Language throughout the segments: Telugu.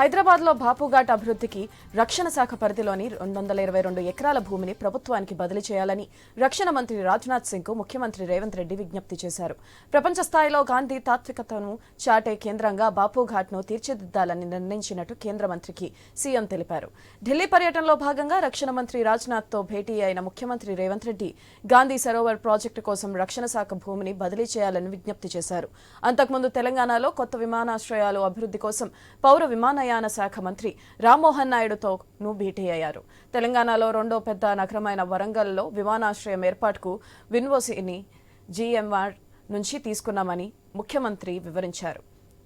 హైదరాబాద్లో బాపుఘాట్ అభివృద్ధికి రక్షణ శాఖ పరిధిలోని రెండు వందల ఇరవై రెండు ఎకరాల భూమిని ప్రభుత్వానికి బదిలీ చేయాలని రక్షణ మంత్రి రాజ్నాథ్ సింగ్కు ముఖ్యమంత్రి రేవంత్ రెడ్డి విజ్ఞప్తి చేశారు. ప్రపంచ స్థాయిలో గాంధీ తాత్వికతను చాటే కేంద్రంగా బాపుఘాట్ను తీర్చిదిద్దాలని నిర్ణయించినట్టు కేంద్ర మంత్రికి సీఎం తెలిపారు. ఢిల్లీ పర్యటనలో భాగంగా రక్షణ మంత్రి రాజ్నాథ్తో భేటీ అయిన ముఖ్యమంత్రి రేవంత్ రెడ్డి గాంధీ సరోవర్ ప్రాజెక్టు కోసం రక్షణ శాఖ భూమిని బదిలీ చేయాలని విజ్ఞప్తి చేశారు. అంతకుముందు తెలంగాణలో కొత్త విమానాశ్రయాలు అభివృద్ధి కోసం పౌర విమానయాన శాఖ మంత్రి రామ్మోహన్ నాయుడుతోను భేటీ అయ్యారు. తెలంగాణలో రెండో పెద్ద నగరమైన వరంగల్లో విమానాశ్రయం ఏర్పాటుకు విన్వోసిని జీఎంఆర్ నుంచి తీసుకున్నామని ముఖ్యమంత్రి వివరించారు.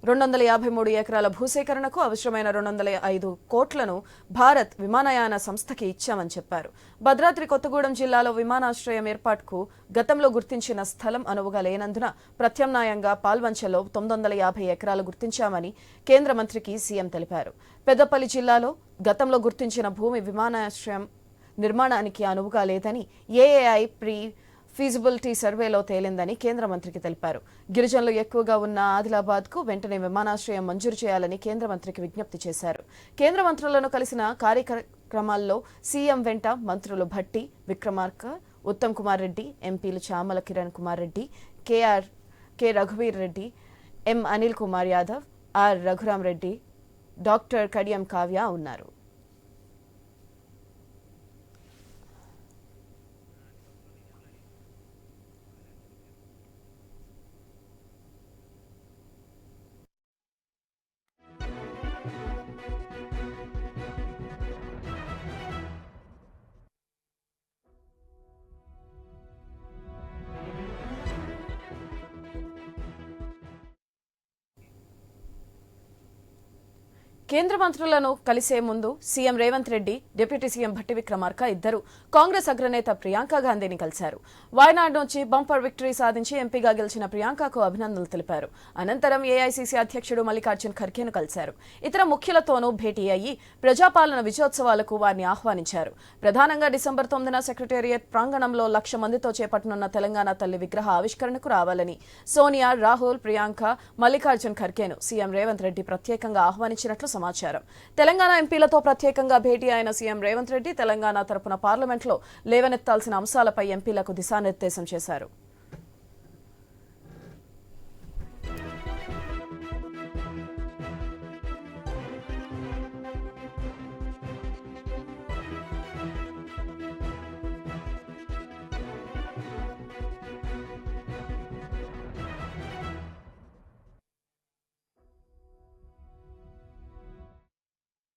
రెండు వందల యాభై మూడు ఎకరాల భూసేకరణకు అవసరమైన రెండు వందల ఐదు కోట్లను భారత్ విమానయాన సంస్థకి ఇచ్చామని చెప్పారు. భద్రాద్రి కొత్తగూడెం జిల్లాలో విమానాశ్రయం ఏర్పాటుకు గతంలో గుర్తించిన స్థలం అనువుగా లేనందున ప్రత్యామ్నాయంగా పాల్వంచలో తొమ్మిది వందల యాభై ఎకరాలు గుర్తించామని కేంద్ర మంత్రికి సీఎం తెలిపారు. పెద్దపల్లి జిల్లాలో గతంలో గుర్తించిన భూమి విమానాశ్రయం నిర్మాణానికి అనువుగా లేదని ఏఏఐ ప్రీ ఫీజిబిలిటీ సర్వేలో తేలిందని కేంద్ర మంత్రికి తెలిపారు. గిరిజనులు ఎక్కువగా ఉన్న ఆదిలాబాద్కు వెంటనే విమానాశ్రయం మంజూరు చేయాలని కేంద్ర మంత్రికి విజ్ఞప్తి చేశారు. కేంద్ర మంత్రులను కలిసిన కార్యక్రమాల్లో సీఎం వెంట మంత్రులు భట్టి విక్రమార్క ఉత్తమ్ కుమార్ రెడ్డి ఎంపీలు Chamala Kiran Kumar Reddy K R K రఘువీర్ Reddy M Anil Kumar Yadav R Raghuram Reddy doctor Kadiyam Kavya ఉన్నారు. కేంద్ర మంత్రులను కలిసే ముందు CM Revanth Reddy deputy CM Bhatti Vikramarka ఇద్దరు కాంగ్రెస్ అగ్రనేత ప్రియాంక గాంధీని కలిశారు. వాయనాడ్ నుంచి బంపర్ విక్టరీ సాధించి ఎంపీగా గెలిచిన ప్రియాంకకు అభినందనలు తెలిపారు. అనంతరం ఏఐసీసీ అధ్యక్షుడు మల్లికార్జున్ ఖర్గేను కలిశారు. ఇతర ముఖ్యులతోనూ భేటీ అయ్యి ప్రజాపాలన విజయోత్సవాలకు వారిని ఆహ్వానించారు. ప్రధానంగా డిసెంబర్ తొమ్మిదిన సెక్రటేరియట్ ప్రాంగణంలో లక్ష మందితో చేపట్టనున్న తెలంగాణ తల్లి విగ్రహ ఆవిష్కరణకు రావాలని సోనియా రాహుల్ ప్రియాంక మల్లికార్జున్ ఖర్గేను సీఎం రేవంత్ రెడ్డి ప్రత్యేకంగా ఆహ్వానించినట్లు సమాచారం. తెలంగాణ ఎంపీలతో ప్రత్యేకంగా భేటీ అయిన సీఎం రేవంత్ రెడ్డి తెలంగాణ తరపున పార్లమెంట్లో లేవనెత్తాల్సిన అంశాలపై ఎంపీలకు దిశానిర్దేశం చేశారు.